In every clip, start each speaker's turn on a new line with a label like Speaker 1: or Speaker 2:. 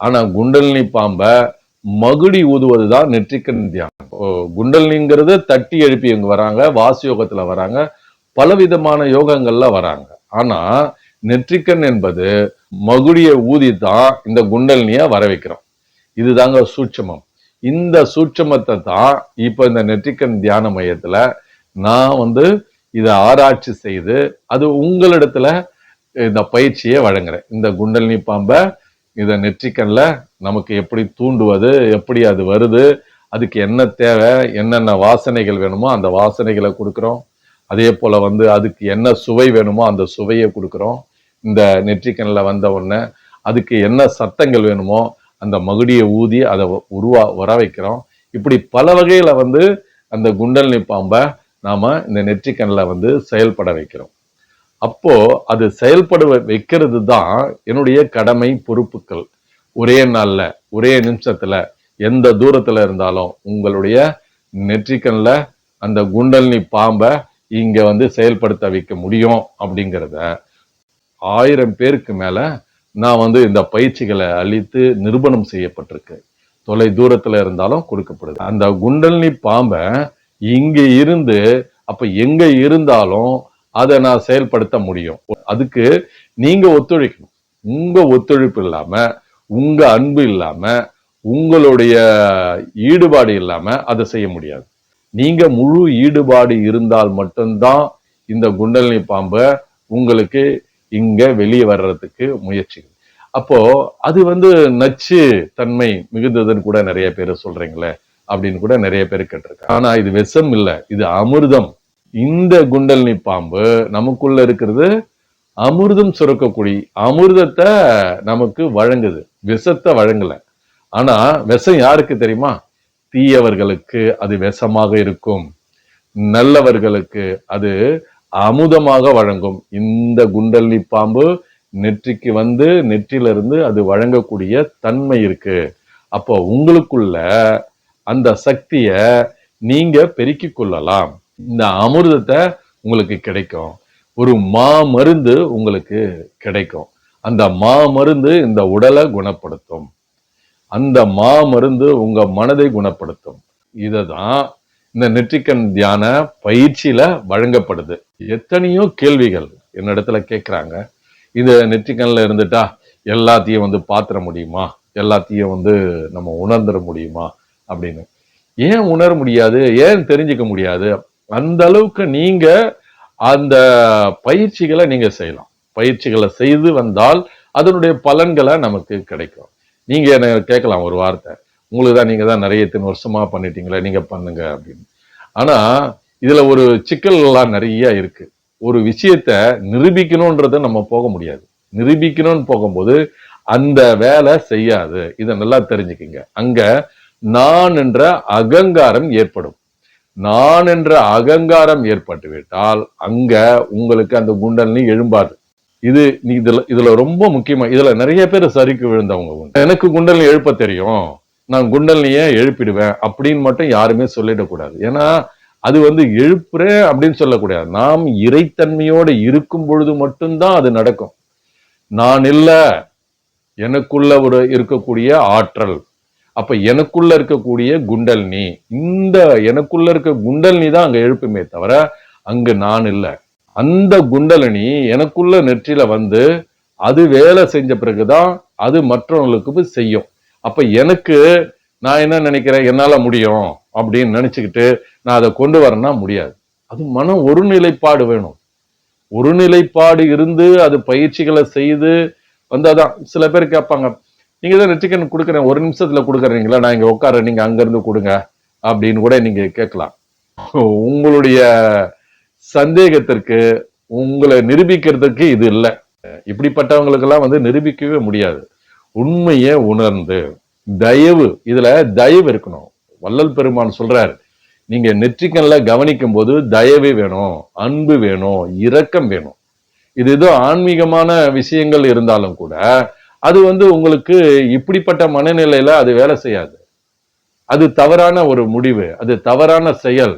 Speaker 1: ஆனா குண்டலினி பாம்ப மகுடி ஊதுவது தான் நெற்றிக்கண் தியானம். குண்டலினிங்கிறது தட்டி எழுப்பி இங்க வராங்க வாசி யோகத்துல வராங்க பலவிதமான யோகங்கள்ல வராங்க. ஆனா நெற்றிக்கண் என்பது மகுடியை ஊதி தான் இந்த குண்டலினிய வர வைக்கிறோம் இதுதாங்க சூட்சமம். இந்த சூட்சமத்தை தான் இப்ப இந்த நெற்றிக்கண் தியான மையத்துல நான் வந்து இதை ஆராய்ச்சி செய்து அது உங்களிடத்துல இந்த பயிற்சியை வழங்குறேன். இந்த குண்டலினி பாம்பை இதை நெற்றிக்கண்ல நமக்கு எப்படி தூண்டுவது எப்படி அது வருது அதுக்கு என்ன தேவை என்னென்ன வாசனைகள் வேணுமோ அந்த வாசனைகளை கொடுக்குறோம். அதே போல் வந்து அதுக்கு என்ன சுவை வேணுமோ அந்த சுவையை கொடுக்குறோம். இந்த நெற்றிக்கண்ணில் வந்த உடனே அதுக்கு என்ன சத்தங்கள் வேணுமோ அந்த மகுடியை ஊதி அதை உருவா வர வைக்கிறோம். இப்படி பல வகையில் வந்து அந்த குண்டலினி பாம்பை நாம் இந்த நெற்றிக்கண்ணில் வந்து செயல்பட வைக்கிறோம். அப்போ அது செயல்பட வைக்கிறது தான் என்னுடைய கடமை பொறுப்புகள் ஒரே நாள்ல ஒரே நிமிஷத்துல எந்த தூரத்துல இருந்தாலும் உங்களுடைய நெற்றிக்கண்ல அந்த குண்டல்னி பாம்பை இங்க வந்து செயல்படுத்த வைக்க முடியும் அப்படிங்கிறத ஆயிரம் பேருக்கு மேல நான் வந்து இந்த பயிற்சிகளை அளித்து நிரூபணம் செய்யப்பட்டிருக்கு. தொலை தூரத்துல இருந்தாலும் கொடுக்கப்படுது. அந்த குண்டல்னி பாம்பை இங்க இருந்து அப்ப எங்க இருந்தாலும் அதை நான் செயல்படுத்த முடியும். அதுக்கு நீங்க ஒத்துழைக்கணும். உங்க ஒத்துழைப்பு இல்லாம உங்க அன்பு இல்லாம உங்களுடைய ஈடுபாடு இல்லாம அதை செய்ய முடியாது. நீங்க முழு ஈடுபாடு இருந்தால் மட்டும்தான் இந்த குண்டலினி பாம்பை உங்களுக்கு இங்க வெளியே வர்றதுக்கு முயற்சி அப்போ அது வந்து நச்சு தன்மை மிகுந்ததுன்னு கூட நிறைய பேர் சொல்றீங்களே அப்படின்னு கூட நிறைய பேர் கேட்டிருக்காங்க. ஆனா இது விஷம் இல்லை இது அமிர்தம். இந்த குண்டலினி பாம்பு நமக்குள்ள இருக்கிறது அமிர்தம் சுரக்கக்கூடிய அமிர்தத்தை நமக்கு வழங்குது. விஷத்தை வழங்கல. ஆனா விஷம் யாருக்கு தெரியுமா? தீயவர்களுக்கு அது விஷமாக இருக்கும். நல்லவர்களுக்கு அது அமுதமாக வழங்கும். இந்த குண்டலினி பாம்பு நெற்றிக்கு வந்து நெற்றிலிருந்து அது வழங்கக்கூடிய தன்மை இருக்கு. அப்போ உங்களுக்குள்ள அந்த சக்தியை நீங்க பெருக்கிக் கொள்ளலாம். இந்த அமிர்தத்தை உங்களுக்கு கிடைக்கும். ஒரு மா மருந்து உங்களுக்கு கிடைக்கும். அந்த மா மருந்து இந்த உடலை குணப்படுத்தும். அந்த மா மருந்து உங்க மனதை குணப்படுத்தும். இததான் இந்த நெற்றிக்கண் தியான பயிற்சியில வழங்கப்படுது. எத்தனையோ கேள்விகள் என்னிடத்துல கேட்குறாங்க இது நெற்றிக்கண்ணில் இருந்துட்டா எல்லாத்தையும் வந்து பாத்திர முடியுமா? எல்லாத்தையும் வந்து நம்ம உணர்ந்துட முடியுமா? அப்படின்னு. ஏன் உணர முடியாது? ஏன் தெரிஞ்சுக்க முடியாது? அந்த அளவுக்கு நீங்க அந்த பயிற்சிகளை நீங்க செய்யலாம். பயிற்சிகளை செய்து வந்தால் அதனுடைய பலன்களை நமக்கு கிடைக்கும். நீங்க என்ன கேட்கலாம் ஒரு வார்த்தை? உங்களுக்கு தான் நீங்க தான் நிறைய இத்தனை வருஷமா பண்ணிட்டீங்களே நீங்க பண்ணுங்க அப்படின்னு. ஆனா இதுல ஒரு சிக்கல்கள்லாம் நிறைய இருக்கு. ஒரு விஷயத்த நிரூபிக்கணும்ன்றத நம்ம போக முடியாது. நிரூபிக்கணும்னு போகும்போது அந்த வேலை செய்யாது. இதை நல்லா தெரிஞ்சுக்கிங்க. அங்க நான் என்ற அகங்காரம் ஏற்படும். நான் என்ற அகங்காரம் ஏற்பட்டுவிட்டால் அங்க உங்களுக்கு அந்த குண்டலினி எழும்பாது. இது நீ இதுல இதுல ரொம்ப முக்கியமா இதுல நிறைய பேர் சரிக்கு விழுந்தவங்க உண்டு. எனக்கு குண்டலினி எழுப்ப தெரியும். நான் குண்டலினிய எழுப்பிடுவேன் அப்படின்னு மட்டும் யாருமே சொல்லிடக்கூடாது. ஏன்னா அது வந்து எழுப்புறேன் அப்படின்னு சொல்லக்கூடாது. நாம் இறைத்தன்மையோடு இருக்கும் பொழுது மட்டும்தான் அது நடக்கும். நான் இல்லை எனக்குள்ள ஒரு இருக்கக்கூடிய ஆற்றல் அப்ப எனக்குள்ள இருக்கக்கூடிய குண்டல்னி இந்த எனக்குள்ள இருக்க குண்டல்னி தான் அங்க எழுப்புமே தவிர அங்க நான் இல்லை. அந்த குண்டலினி எனக்குள்ள நெற்றில வந்து அது வேலை செஞ்ச பிறகுதான் அது மற்றவங்களுக்கு செய்யும். அப்ப எனக்கு நான் என்ன நினைக்கிறேன்? என்னால முடியும் அப்படின்னு நினைச்சுக்கிட்டு நான் அதை கொண்டு வரேன்னா முடியாது. அது மன ஒருநிலைப்பாடு வேணும். ஒருநிலைப்பாடு இருந்து அது பயிற்சிகளை செய்து வந்தாதான் சில பேர் கேட்பாங்க நீங்க தான் நெற்றிக்கன் கொடுக்குறேன் ஒரு நிமிஷத்துல கொடுக்குறீங்களா? நான் இங்க உட்கார நீங்க அங்கேருந்து கொடுங்க அப்படின்னு கூட நீங்க கேட்கலாம். உங்களுடைய சந்தேகத்திற்கு உங்களை நிரூபிக்கிறதுக்கு இது இல்லை. இப்படிப்பட்டவங்களுக்கெல்லாம் வந்து நிரூபிக்கவே முடியாது. உண்மையை உணர்ந்து தயவு இதுல தயவு இருக்கணும். வள்ளல் பெருமான் சொல்றாரு நீங்க நெற்றிக்கல்ல கவனிக்கும் போது தயவு வேணும் அன்பு வேணும் இரக்கம் வேணும். இது ஏதோ ஆன்மீகமான விஷயங்கள் இருந்தாலும் கூட அது வந்து உங்களுக்கு இப்படிப்பட்ட மனநிலையில அது வேலை செய்யாது. அது தவறான ஒரு முடிவு அது தவறான செயல்.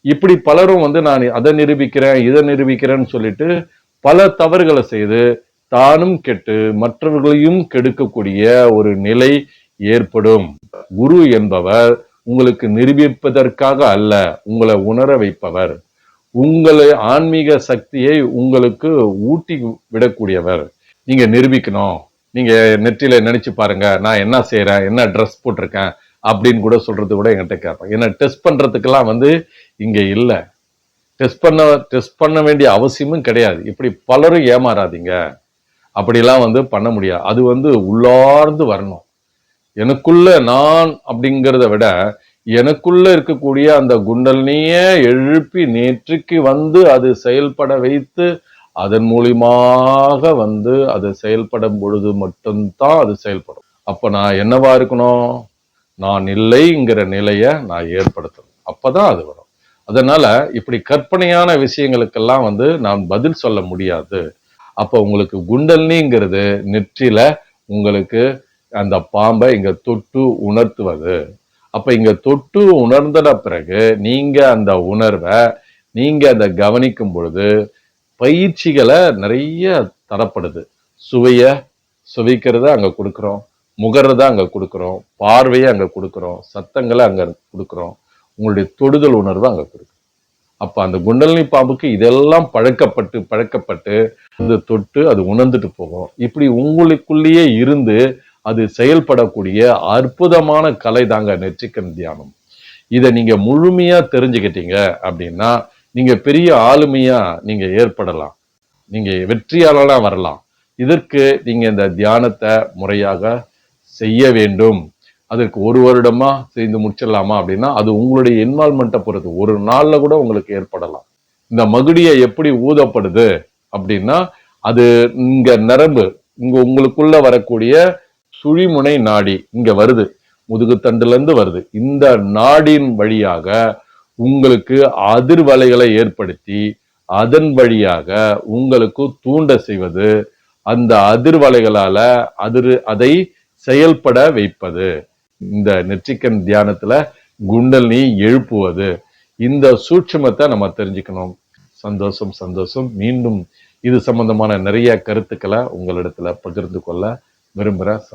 Speaker 1: இப்படி பலரும் வந்து நான் அதை நிரூபிக்கிறேன் இதை நிரூபிக்கிறேன்னு சொல்லிட்டு பல தவறுகளை செய்து தானும் கெட்டு மற்றவர்களையும் கெடுக்கக்கூடிய ஒரு நிலை ஏற்படும். குரு என்பவர் உங்களுக்கு நிரூபிப்பதற்காக அல்ல உங்களை உணர வைப்பவர். உங்களை ஆன்மீக சக்தியை உங்களுக்கு ஊட்டி விடக்கூடியவர். நீங்க நிரூபிக்கணும். நீங்க நெற்றியில் நினைச்சு பாருங்க நான் என்ன செய்கிறேன் என்ன ட்ரெஸ் போட்டிருக்கேன் அப்படின்னு கூட சொல்றது கூட என்கிட்ட கேட்பேன் ஏன்னா டெஸ்ட் பண்றதுக்கெல்லாம் வந்து இங்க இல்ல. டெஸ்ட் பண்ண டெஸ்ட் பண்ண வேண்டிய அவசியமும் கிடையாது. இப்படி பலரும் ஏமாறாதீங்க. அப்படிலாம் வந்து பண்ண முடியாது. அது வந்து உள்ளார்ந்து வரணும். எனக்குள்ள நான் அப்படிங்கிறத விட எனக்குள்ள இருக்கக்கூடிய அந்த குண்டலினியே எழுப்பி நேற்றுக்கு வந்து அது செயல்பட வைத்து அதன் மூலியமாக வந்து அது செயல்படும் பொழுது மட்டும்தான் அது செயல்படும். அப்போ நான் என்னவா இருக்கணும்? நான் இல்லைங்கிற நிலையை நான் ஏற்படுத்தணும். அப்பதான் அது வரும். அதனால இப்படி கற்பனையான விஷயங்களுக்கெல்லாம் வந்து நான் பதில் சொல்ல முடியாது. அப்போ உங்களுக்கு குண்டல்னிங்கிறது நெற்றில உங்களுக்கு அந்த பாம்பை இங்க தொட்டு உணர்த்துவது. அப்ப இங்க தொட்டு உணர்ந்தன பிறகு நீங்க அந்த உணர்வை நீங்க அதை கவனிக்கும் பொழுது பயிற்சிகளை நிறைய தரப்படுது. சுவைய சுவைக்கிறத அங்க கொடுக்குறோம். முகர்றத அங்க கொடுக்குறோம். பார்வையை அங்க கொடுக்குறோம். சத்தங்களை அங்க கொடுக்குறோம். உங்களுடைய தொடுதல் உணர்வை அங்க கொடுக்குறோம் அப்ப அந்த குண்டலினி பாம்புக்கு இதெல்லாம் பழக்கப்பட்டு பழக்கப்பட்டு இந்த தொட்டு அது உணர்ந்துட்டு போகும். இப்படி உங்களுக்குள்ளேயே இருந்து அது செயல்படக்கூடிய அற்புதமான கலை தாங்க நெற்றிக்கண் தியானம். இதை நீங்க முழுமையா தெரிஞ்சுக்கிட்டீங்க அப்படின்னா நீங்க பெரிய ஆளுமையா நீங்க ஏற்படலாம். நீங்க வெற்றியாளராக வரலாம். இதற்கு நீங்க இந்த தியானத்தை முறையாக செய்ய வேண்டும். அதற்கு ஒரு வருடமா செய்து முடிச்சிடலாமா அப்படின்னா அது உங்களுடைய இன்வால்மெண்ட்டை பொறுத்து. ஒரு நாள்ல கூட உங்களுக்கு ஏற்படலாம். இந்த மகுடியை எப்படி ஊதப்படுது அப்படின்னா அது இங்க நரம்பு இங்க உங்களுக்குள்ள வரக்கூடிய சுழிமுனை நாடி இங்க வருது. முதுகுத்தண்டுல இருந்து வருது. இந்த நாடின் வழியாக உங்களுக்கு அதிர்வலைகளை ஏற்படுத்தி அதன் வழியாக உங்களுக்கு தூண்ட செய்வது. அந்த அதிர்வலைகளால அதிர் அதை செயல்பட வைப்பது. இந்த நெற்றிக்கன் தியானத்துல குண்டலினி எழுப்புவது. இந்த சூட்சமத்தை நம்ம தெரிஞ்சுக்கணும். சந்தோஷம் சந்தோஷம். மீண்டும் இது சம்பந்தமான நிறைய கருத்துக்களை உங்களிடத்துல பகிர்ந்து கொள்ள விரும்புகிறேன்